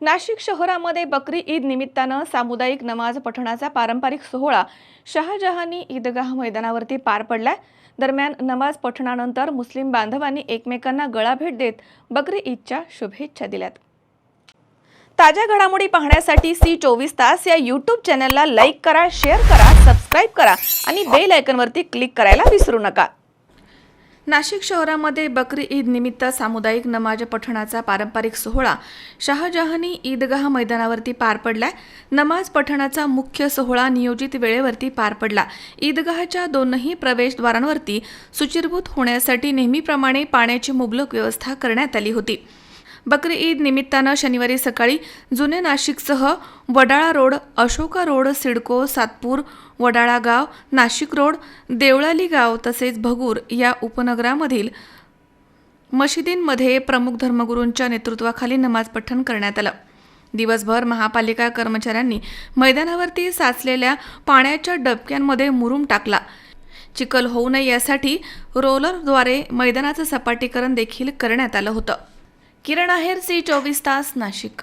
नाशिक शहरामध्ये बकरी ईद निमित्तानं सामुदायिक नमाज पठणाचा पारंपरिक सोहळा शहाजहानी ईदगाह मैदानावरती पार पडलाय. दरम्यान नमाज पठणानंतर मुस्लिम बांधवांनी एकमेकांना गळा भेट देत बकरी ईदच्या शुभेच्छा दिल्यात. ताज्या घडामोडी पाहण्यासाठी सी चोवीस तास या यूट्यूब चॅनलला लाईक करा शेअर करा सबस्क्राईब करा आणि बेल आयकनवरती क्लिक करायला विसरू नका. नाशिक शहरामध्ये बकरी ईद निमित्त सामुदायिक नमाज पठणाचा पारंपरिक सोहळा शहाजहानी ईदगाह मैदानावरती पार पडलाय. नमाज पठणाचा मुख्य सोहळा नियोजित वेळेवरती पार पडला. ईदगाहच्या दोनही प्रवेशद्वारांवरती सुचिरभूत होण्यासाठी नेहमीप्रमाणे पाण्याची मुबलक व्यवस्था करण्यात आली होती. बकरी ईद निमित्तानं शनिवारी सकाळी जुने नाशिकसह वडाळा रोड अशोका रोड सिडको सातपूर वडाळा गाव नाशिक रोड देवळाली गाव तसेच भगूर या उपनगरामधील मशिदींमध्ये प्रमुख धर्मगुरूंच्या नेतृत्वाखाली नमाज पठण करण्यात आलं. दिवसभर महापालिका कर्मचाऱ्यांनी मैदानावरती साचलेल्या पाण्याच्या डबक्यांमध्ये मुरुम टाकला. चिखल होऊ नये यासाठी रोलरद्वारे मैदानाचं सपाटीकरण देखील करण्यात आलं होतं. किरण आहेर सी चोवीस तास नाशिक